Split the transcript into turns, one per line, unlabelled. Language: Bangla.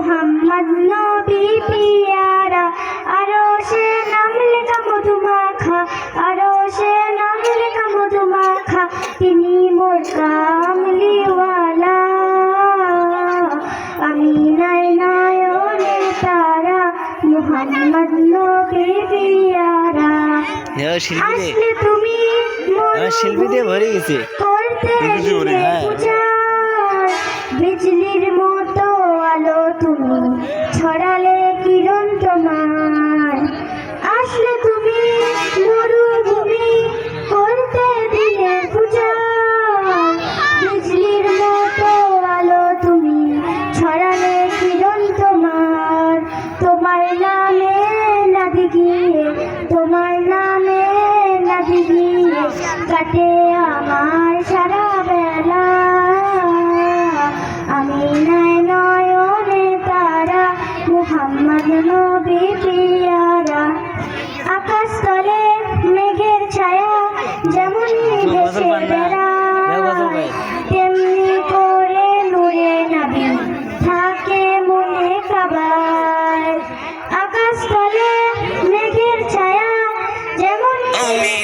মোহাম্মদ নবী পিয়ারা আরও সে নাম লেখা মধুমাখা আরও সে নাম লেখা মধুমাখা তিনি মোর কামলিওয়ালা। আমি নাই নায়নে তারা মোহাম্মদ নবী পিয়ারা। শিল্পী হ্যাঁ, ভরে
গেছে।
হ্যাঁ। ছড়ালে কিরণ তোমার? আসলে তুমি মরুভূমি করতে দিলে পূজা বিজলির মতো আলো তুমি ছড়ালে কিরণ তোমার। তোমার নামে নদী গিয়ে, তোমার নামে নদী গিয়ে কাটে গজল না। থাকে মনে কাবার। আকাশ তলে মেঘের ছায়া যেমন আমি